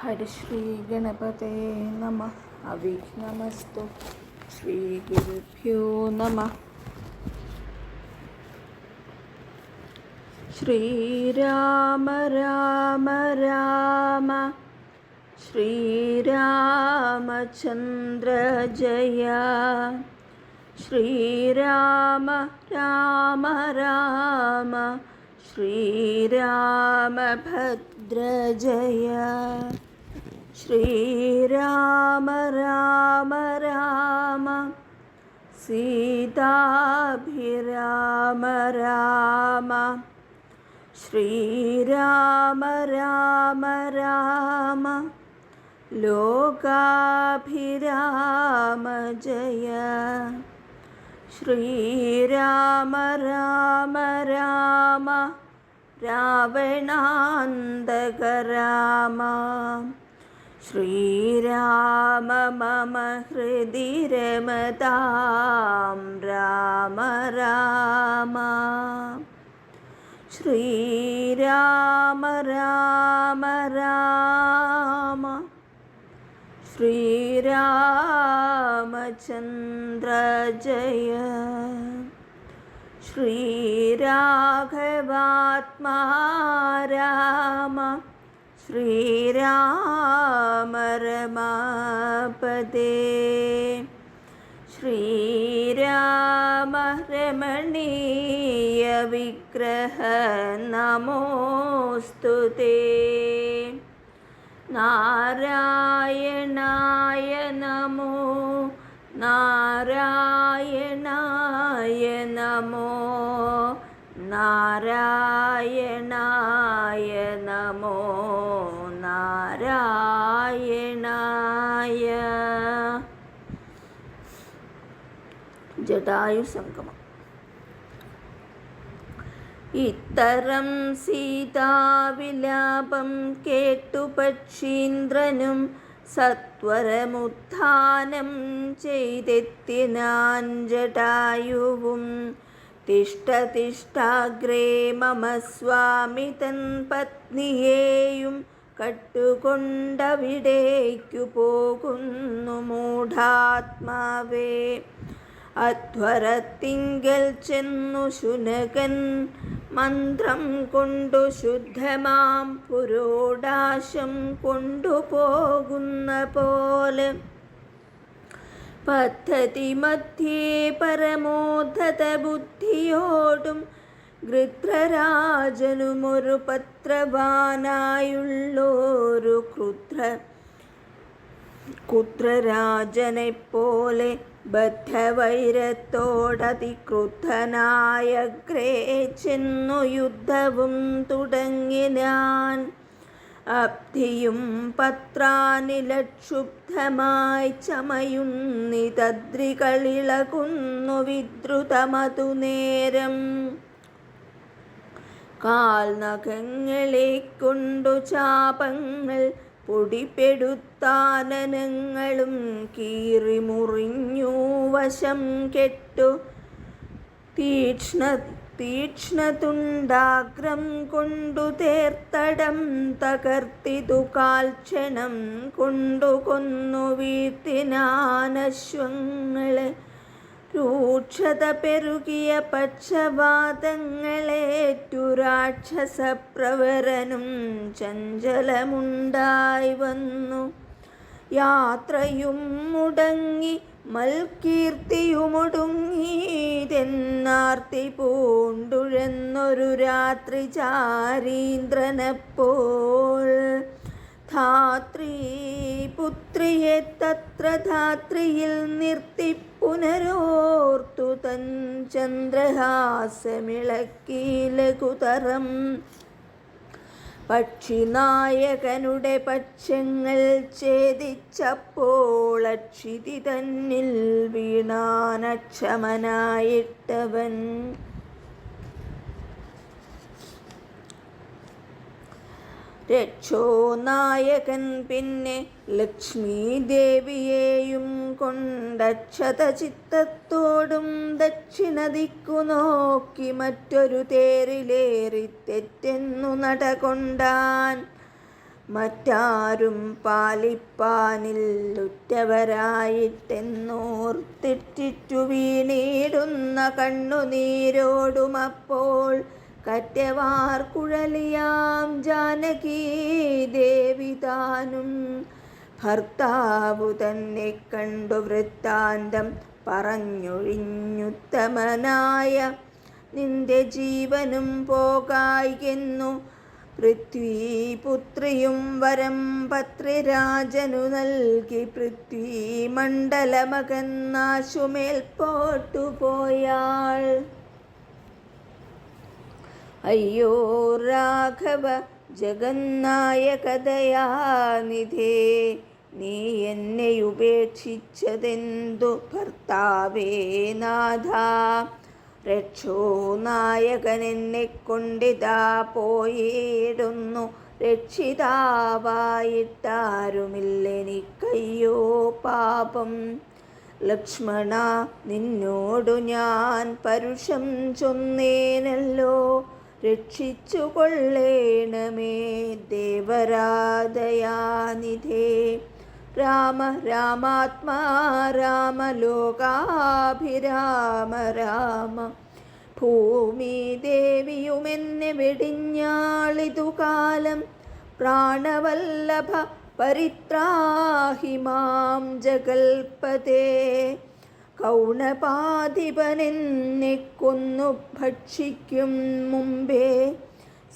ഹരിശ്രീ ഗണപതേ നമ അവിഘ്നമസ്തു ശ്രീ ഗുരുഭ്യോ നമ ശ്രീരാമ രാമ രാമ ശ്രീരാമചന്ദ്ര ജയ ശ്രീരാമ രാമ രാമ ശ്രീരാമഭദ്ര ജയ ശ്രീരാമ രാമ രാമ സീതാഭിരാമ രാമ ശ്രീരാമ രാമ രാമ ലോകാഭിരാമ ജയ. ശ്രീരാമ രാമ രാമ രാവണാന്തക ശ്രീരാമ മമ ഹൃദി രമതാം രാമ രാമ. ശ്രീരാമ രാമ രാമ. ശ്രീരാമചന്ദ്ര ജയ. ശ്രീരാഘവാത്മാ രാമ ശ്രീരാമ ശ്രീരാമരമണീയ ശ്രീരാമ രമണീയ വിഗ്രഹ നമോസ്തു നാരായണായ നമോ നാരായണായ നമോ നാരായണായ നമോ. ജടായു സംഗമം ഇത്തരം സീതാവിലാപം കേട്ടു പക്ഷീന്ദ്രനും സത്വരമുത്ഥാനം ചെയ്തെത്തിനാൻ ജടായുവും തിഷ്ടതിഷ്ടാഗ്രേ മമ സ്വാമി തൻ പത്നിയെയും കട്ടുകൊണ്ടവിടേക്കു പോകുന്നു മൂഢാത്മാവേ. അധ്വരത്തിങ്കൽ ചെന്നു ശുനകൻ മന്ത്രം കൊണ്ടു ശുദ്ധമാം പുരോടാശം കൊണ്ടുപോകുന്ന പോലെ. പദ്ധതി മധ്യേ പരമോദ്ധത ബുദ്ധിയോടും ഗൃത്രരാജനുമൊരു പത്രവാനായുള്ളൊരു ക്രുദ്ര കുത്രരാജനെപ്പോലെ ബദ്ധവൈരത്തോടതിക്രുദ്ധനായഗ്രേ ചെന്നു യുദ്ധവും തുടങ്ങിനാൻ അബ്ധിയും പത്രാനിലക്ഷുബ്ധമായി ചമയുന്നിതദ്രികളിളകുന്നു വിദ്രുതമതു നേരം. കാൽനഖങ്ങളെ കൊണ്ടു ചാപങ്ങൾ പൊടിപ്പെടുത്താനനങ്ങളും കീറിമുറിഞ്ഞു വശം കെട്ടു. തീക്ഷ്ണ തീക്ഷ്ണതുണ്ടാഗ്രം കൊണ്ടു തേർത്തടം തകർത്തിതു കാൽക്ഷണം കൊണ്ടു കൊന്നു വീഴ്ത്തിനാനശ്വങ്ങളെ രൂക്ഷത പെരുകിയ പക്ഷപാതങ്ങളേറ്റു രാക്ഷസപ്രവരനും ചഞ്ചലമുണ്ടായി വന്നു. യാത്രയും മുടങ്ങി മൽകീർത്തിയുമൊടുങ്ങിതെന്നാർത്തി പൂണ്ടുഴന്നൊരു രാത്രി ചാരീന്ദ്രനെപ്പോൾ. ധാത്രീ പുത്രിയെ തത്ര ധാത്രിയിൽ നിർത്തി പുനരോർത്തു തൻ ചന്ദ്രഹാസമിളക്കി ലഘുതരം പക്ഷിനായകനുടെ പക്ഷങ്ങൾ ഛേദിച്ചപ്പോൾ അക്ഷിതി തന്നിൽ വീണാനക്ഷമനായിട്ടവൻ. രക്ഷോ നായകൻ പിന്നെ ലക്ഷ്മി ദേവിയെയും കൊണ്ടക്ഷത ചിത്തത്തോടും ദക്ഷിണ ദിക്കു നോക്കി മറ്റൊരു തേരിലേറി തെറ്റെന്നു നടകൊണ്ടാൻ മറ്റാരും പാലിപ്പാനിൽ ഉറ്റവരായിട്ടെന്നോർത്തിട്ടിറ്റു വീണിടുന്ന കണ്ണുനീരോടുമപ്പോൾ കറ്റവാർ കുഴലിയാം ജാനകീ ദേവി താനും. ഭർത്താവു തന്നെ കണ്ടു വൃത്താന്തം പറഞ്ഞൊഴിഞ്ഞുത്തമനായ നിന്റെ ജീവനും പോകായികെന്നു പൃഥ്വീപുത്രിയും വരം പത്രിരാജനു നൽകി പൃഥ്വീ മണ്ഡലമകന്നാശുമേൽപോട്ടു പോയാൾ അയ്യോ രാഘവ ജഗന്നായകതയാനിധേ നീ എന്നെ ഉപേക്ഷിച്ചതെന്തു ഭർത്താവേ നാഥ? രക്ഷോ നായകനെന്നെ കൊണ്ടിതാ പോയിടുന്നു രക്ഷിതാവായിട്ടാരുമില്ലെനിക്കയ്യോ പാപം. ലക്ഷ്മണ നിന്നോടു ഞാൻ പരുഷം ചൊന്നേനല്ലോ രക്ഷിച്ചു കൊള്ളേണമേ ദേവരാധയാനിധേ. രാമ രാമാത്മാ രാമ ലോകാഭിരാമ രാമ. ഭൂമി ദേവിയുമെന്നെ വെടിഞ്ഞാളിതു കാലം. പ്രാണവല്ലഭ പരിത്രാഹി മാം ജഗൽപതേ. കൗണപാധിപനെന്നെ കൊന്നു ഭക്ഷിക്കും മുമ്പേ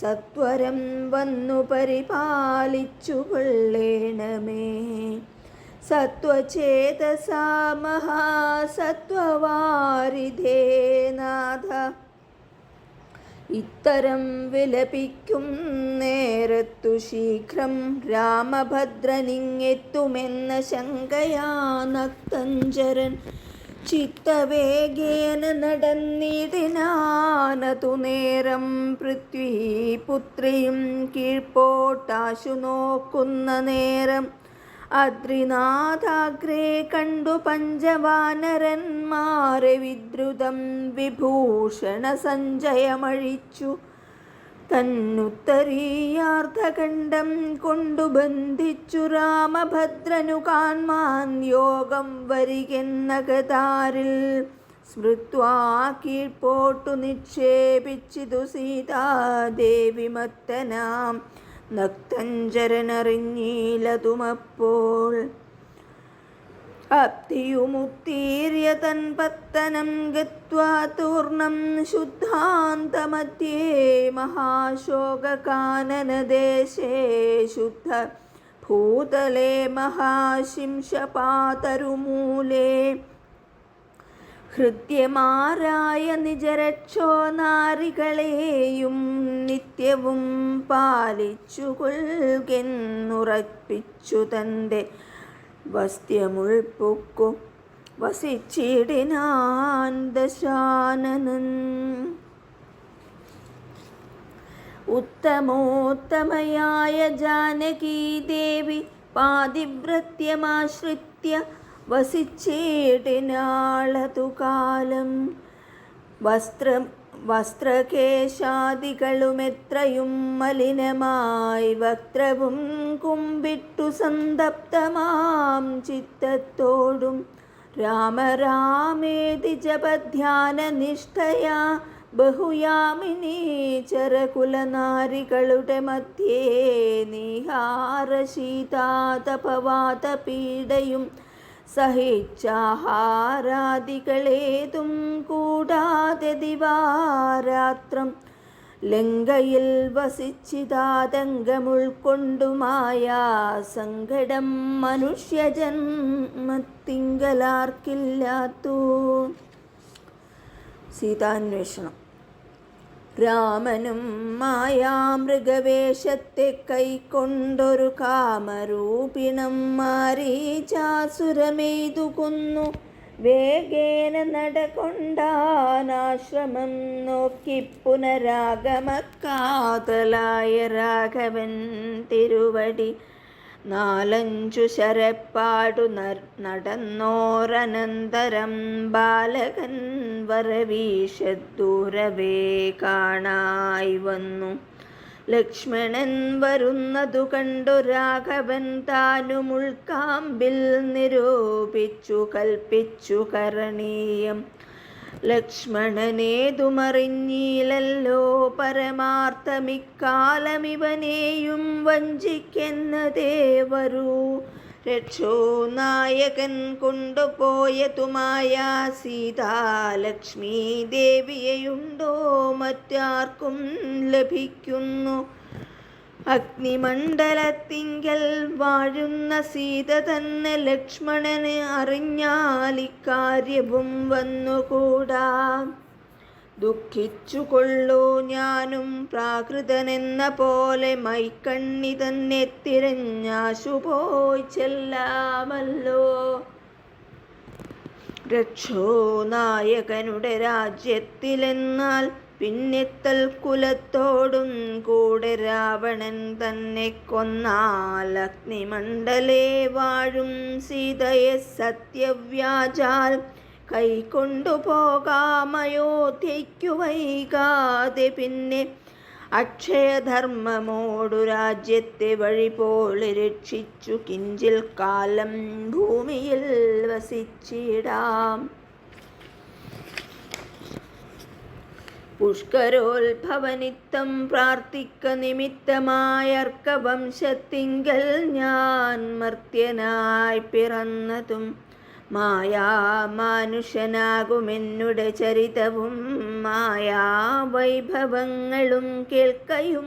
സത്വരം വന്നു പരിപാലിച്ചു കൊള്ളേണമേ. സത്വചേതസാ മഹാസത്വവാരിധേ നാഥ. ഇത്തരം വിലപിക്കും നേരത്തു ശീഘ്രം രാമഭദ്രനിങ്ങെത്തുമെന്ന ശങ്കയാ നക്തഞ്ചരൻ. ചിത്തവേഗേന നടന്നിതിനാനതു നേരം പൃഥ്വി പുത്രിയും കീഴ്പോട്ടാശു നോക്കുന്ന നേരം അദ്രിനാഥാഗ്രേ കണ്ടു പഞ്ചവാനരന്മാരെ വിദ്രുതം വിഭൂഷണ സഞ്ജയമഴിച്ചു തന്നുത്തരീയാർദ്ധഖണ്ഡം കൊണ്ടു ബന്ധിച്ചു രാമഭദ്രനു കാൺമാൻ യോഗം വരികെന്ന കതാരിൽ സ്മൃത്വാ കീഴ്പോട്ടു നിക്ഷേപിച്ചിതു സീതാദേവി മത്തനാം നക്തഞ്ചരനറിഞ്ഞീലതുമപ്പോൾ അപ്തിയുമുത്തീര്യ തൻപത്തനം ഗത്വാ തൂർണം ശുദ്ധാന്തമധ്യേ മഹാശോകാനനദേശേ ശുദ്ധ ഭൂതലേ മഹാശിംശപാതരുമൂലേ. ഹൃദ്യമാരായ നിജരക്ഷോ നാരികളെയും നിത്യവും പാലിച്ചു കൊൽകെന്നുറപ്പിച്ചു തന്റെ വസ്ത്യമുൾപ്പൊക്കു വസിച്ചിടിനാൻ ദശാനനൻ. ഉത്തമോത്തമയായ ജാനകീ ദേവി പാതിവ്രത്യമാശ്രിത്യ വസിച്ചേടിനാളതു കാലം വസ്ത്രം വസ്ത്രകേശാദികളുമെത്രയും മലിനമായി വക്രവും കുമ്പിട്ടു സന്തപ്തമാം ചിത്തത്തോടും. രാമരാമേതി ജപധ്യാന നിഷ്ഠയാ ബഹുയാമിനി ചരകുലനാരികളുടെ മധ്യേ നീഹാരശീതാതപവാത പീഡയും സഹിച്ചാഹാരാദികളേതും കൂടാതെ ദിവാരാത്രം ലങ്കയിൽ വസിച്ചിതാതങ്കമുൾക്കൊണ്ടുമായ സങ്കടം മനുഷ്യജന്മത്തിങ്കലാർക്കില്ലാത്തു. സീതാന്വേഷണം. രാമനും മായാമൃഗവേഷത്തെ കൈക്കൊണ്ടൊരു കാമരൂപിണം മാരീചാസുരമെയ്തു കൊന്നു വേഗേന നടകൊണ്ടാനാശ്രമം നോക്കി പുനരാഗമക്കാതലായ രാഘവൻ തിരുവടി നാലഞ്ചു ശരപ്പാടു നടന്നോരനന്തരം ബാലകൻ വരവീശദൂരവേ കാണായി വന്നു. ലക്ഷ്മണൻ വരുന്നതു കണ്ടു രാഘവൻ താനും ഉൾക്കാമ്പിൽ നിരൂപിച്ചു കൽപ്പിച്ചു കരണീയം. ലക്ഷ്മണനേതുമറിഞ്ഞീലല്ലോ പരമാർത്ഥമിക്കാലമിവനെയും വഞ്ചിക്കെന്നതേ വരൂ രക്ഷോ നായകൻ കൊണ്ടുപോയതുമായ സീതാലക്ഷ്മി ദേവിയെയുണ്ടോ മറ്റാർക്കും ലഭിക്കുന്നു. അഗ്നിമണ്ഡലത്തിങ്കൽ വാഴുന്ന സീത തന്നെ ലക്ഷ്മണന് അറിഞ്ഞാൽ ഇക്കാര്യവും വന്നുകൂടാ. ദുഃഖിച്ചു കൊള്ളൂ ഞാനും പ്രാകൃതനെന്ന പോലെ മൈക്കണ്ണി തന്നെ തിരഞ്ഞാശു പോയി ചെല്ലാമല്ലോ. രക്ഷോ നായകനുടെ രാജ്യത്തിലെന്നാൽ പിന്നെത്തൽ കുലത്തോടും കൂടെ രാവണൻ തന്നെ കൊന്നാൽ അഗ്നിമണ്ഡലേ വാഴും സീതയെ സത്യവ്യാജാൽ കൈക്കൊണ്ടുപോകാമയോധ്യയ്ക്കു വൈകാതെ പിന്നെ അക്ഷയധർമ്മമോടു രാജ്യത്തെ വഴി പോലെ രക്ഷിച്ചു കിഞ്ചിൽ കാലം ഭൂമിയിൽ വസിച്ചിടാം. പുഷ്കരോത്ഭവനിത്തം പ്രാർത്ഥിക്ക നിമിത്തമായർക്ക വംശത്തിങ്കൽ ഞാൻ മർത്യനായി പിറന്നതും മായാമാനുഷനാകുമെന്നുടെ ചരിതവും മായാവൈഭവങ്ങളും കേൾക്കയും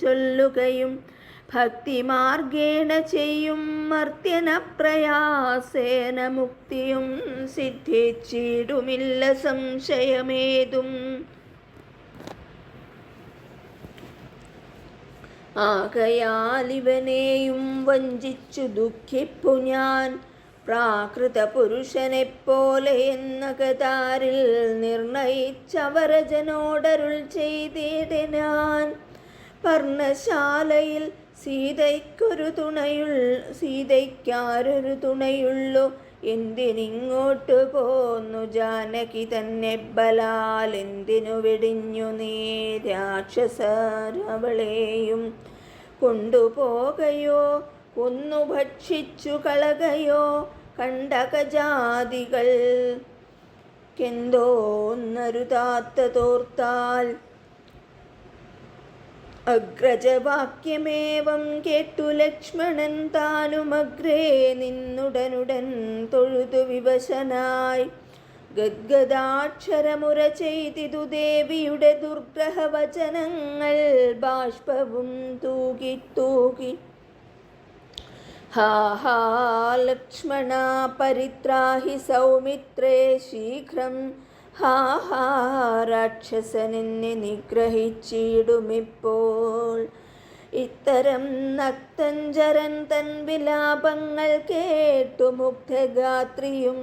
ചൊല്ലുകയും ഭക്തിമാർഗേണ ചെയ്യും മർത്യന പ്രയാസേന മുക്തിയും സിദ്ധിച്ചിടുമില്ല സംശയമേതും. ആകയാൽ ഇവനെയും വഞ്ചിച്ചു ദുഃഖിപ്പു ഞാൻ. പ്രാകൃത പുരുഷനെപ്പോലെ എന്ന കതാരിൽ നിർണയിച്ചവരജനോടരുൾ ചെയ്തിടാൻ പർണശാലയിൽ സീതയ്ക്കൊരു തുണയുൾ സീതയ്ക്കാരൊരു തുണയുള്ളു. എന്തിനിങ്ങോട്ട് പോന്നു ജാനകി തന്നെ ബലാൽ? എന്തിനു വെടിഞ്ഞു നീ രാക്ഷസരവളെയും കൊണ്ടുപോകയോ? കൊന്നു ഭക്ഷിച്ചു കളകയോ കണ്ടകജാതികൾ. കെന്തോന്നരുതാത്ത തോർത്താൽ അഗ്രജവാക്യമേവം കേട്ടു ലക്ഷ്മണൻ താനുമഗ്രേ നിന്നുടനുടൻ തൊഴുതു വിവശനായി. ഗദ്ഗദാക്ഷരമുര ചെയ്തിതു ദേവിയുടെ ദുർഗ്രഹവചനങ്ങൾ ബാഷ്പവും തൂകി തൂകി ലക്ഷ്മണ പരിത്രാഹി സൗമിത്രേ ശീഘ്രം. ഹാ ഹാ രാക്ഷസനെന്നെ നിഗ്രഹിച്ചിടുമിപ്പോൾ. ഇത്തരം നക്തഞ്ചരൻ തൻ വിലാപങ്ങൾ കേട്ടു മുഗ്ധഗാത്രിയും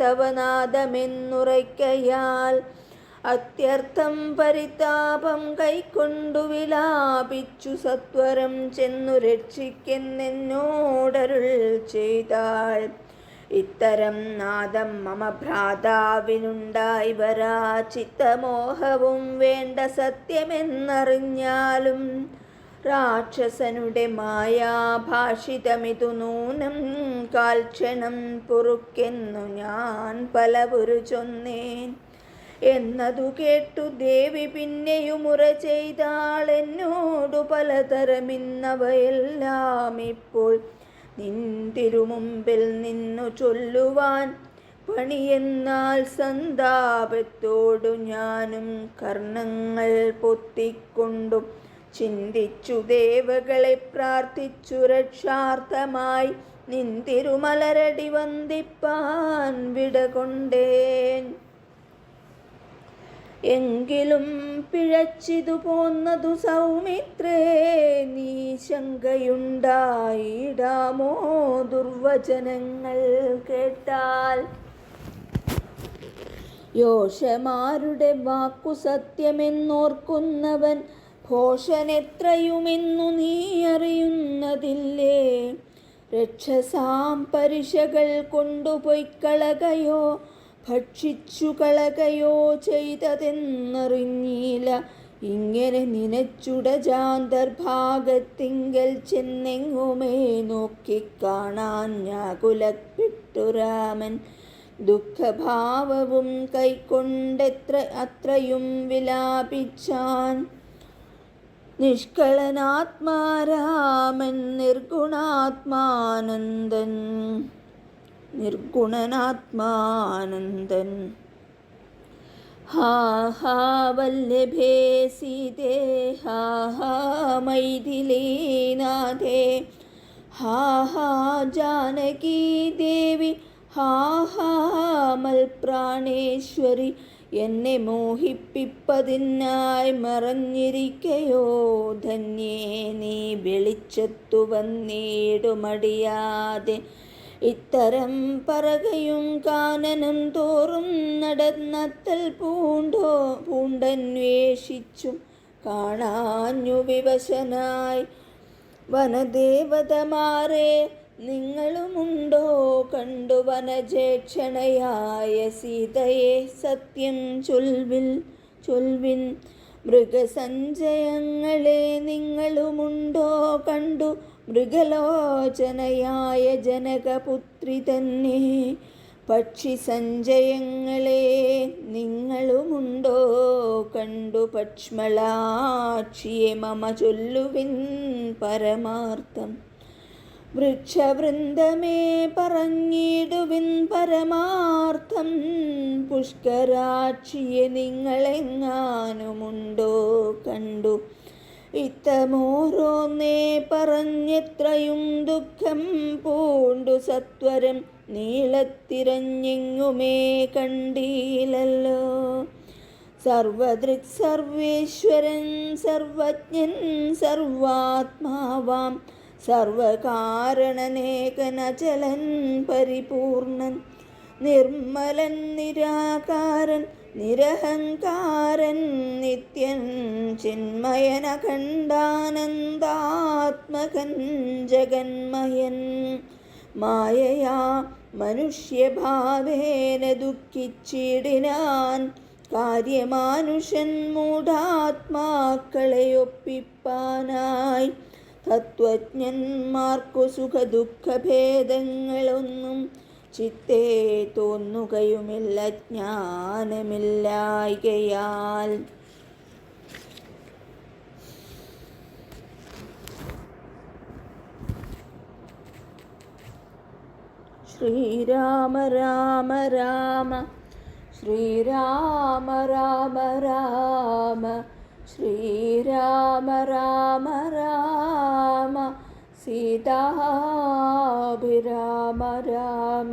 തവനാദമെന്നുറയ്ക്കയാൽ അത്യർത്ഥം പരിതാപം കൈക്കൊണ്ടു വിലാപിച്ചു സത്വരം ചെന്നു രക്ഷിക്കുന്നെന്നോടരുൾ ചെയ്താൾ. ഇത്തരം നാദം മമ ഭ്രാതാവിനുണ്ടായി വരാ. ചിത്തമോഹവും വേണ്ട സത്യമെന്നറിഞ്ഞാലും രാക്ഷസനുടെ മായാഭാഷിതമിതു നൂനം കാൽക്ഷണം പൊറുക്കെന്നു ഞാൻ പലവുരു ചൊന്നേൻ. എന്നതു കേട്ടു ദേവി പിന്നെയുമുറ ചെയ്താൾ എന്നോടു പലതരമിന്നവയെല്ലാം ഇപ്പോൾ നിൻ തിരുമുമ്പിൽ നിന്നു ചൊല്ലുവാൻ പണിയെന്നാൽ സന്താപത്തോടു ഞാനും കർണങ്ങൾ പൊത്തിക്കൊണ്ടും ചിന്തിച്ചു ദേവകളെ പ്രാർത്ഥിച്ചു രക്ഷാർത്ഥമായി നിൻ തിരുമലരടി വന്ദിപ്പാൻ വിടകൊണ്ടേൻ. എങ്കിലും പിഴച്ചിതു പോന്നതു സൗമിത്രേ നീ ശങ്കയുണ്ടായിടാമോ ദുർവചനങ്ങൾ കേട്ടാൽ? യോഷമാരുടെ വാക്കു സത്യമെന്നോർക്കുന്നവൻ ഭോഷനെത്രയുമെന്നു നീ അറിയുന്നതില്ലേ? രക്ഷസാം പരിശകൾ കൊണ്ടുപോയിക്കളകയോ ഭക്ഷിച്ചു കളകയോ ചെയ്തതെന്നറിഞ്ഞില്ല. ഇങ്ങനെ നിനച്ചുട ജാന്തർഭാഗത്തിങ്കൽ ചെന്നെങ്ങുമേ നോക്കിക്കാണാൻ ഞാകുലപ്പെട്ടു രാമൻ ദുഃഖഭാവവും കൈക്കൊണ്ടെത്ര അത്രയും വിലാപിച്ചാൻ നിഷ്കളനാത്മാരാമൻ നിർഗുണാത്മാനന്ദൻ. നിർഗുണനാത്മാനന്ദൻ. ഹാ ഹാ വല്ലഭേ സീതേ ഹാ ഹാ മൈഥിലീനാഥേ ഹാ ഹാ ജാനകീ ദേവി ഹാ ഹാ മൽപ്രാണേശ്വരി എന്നെ മോഹിപ്പിപ്പതിനായി മറഞ്ഞിരിക്കയോ? ധന്യേ നീ വെളിച്ചത്തു വന്നിടുമടിയാതെ ഇത്തരം പറകയും കാനനം തോറും നടന്നത്തൽ പൂണ്ടോ പൂണ്ടന്വേഷിച്ചും കാണാഞ്ഞു വിവശനായി. വനദേവതമാരെ നിങ്ങളുമുണ്ടോ കണ്ടു വനജേക്ഷണയായ സീതയെ സത്യം ചൊൽവിൽ ചൊൽവിൻ മൃഗസഞ്ചയങ്ങളെ നിങ്ങളുമുണ്ടോ കണ്ടു മൃഗലോചനയായ ജനകപുത്രി തന്നെ. പക്ഷി സഞ്ജയങ്ങളെ നിങ്ങളുമുണ്ടോ കണ്ടു പക്ഷ്മളാക്ഷിയെ മമ ചൊല്ലുവിൻ പരമാർത്ഥം. വൃക്ഷവൃന്ദമേ പറഞ്ഞിടുവിൻ പരമാർത്ഥം. പുഷ്കരാക്ഷിയെ നിങ്ങളെങ്ങാനുമുണ്ടോ കണ്ടു ഇത്തമോരോന്നേ പറഞ്ഞെത്രയും ദുഃഖം പൂണ്ടു സത്വരം നീളത്തിരഞ്ഞെങ്ങുമേ കണ്ടീലല്ലോ. സർവദൃക് സർവേശ്വരൻ സർവജ്ഞൻ സർവാത്മാവാം സർവകാരണനേകനചലൻ പരിപൂർണൻ നിർമ്മലൻ നിരാകാരൻ നിരഹങ്കാരൻ നിത്യൻ ചിന്മയനഖണ്ഡാനന്ദാത്മകൻ ജഗന്മയൻ. മായയാ മനുഷ്യഭാവേന ദുഃഖിച്ചിടിനാൻ കാര്യമാനുഷൻ മൂഢാത്മാക്കളെ ഒപ്പിപ്പാനായി തത്വജ്ഞന്മാർക്കു സുഖദുഃഖഭേദങ്ങളൊന്നും ചിത്തേ തോന്നുകയുമില്ല ജ്ഞാനമില്ലായികയാൽ. ശ്രീരാമ രാമ രാമ ശ്രീരാമ രാമ രാമ ശ്രീരാമ രാമ രാമ. സീതാഭിരാമ രാമ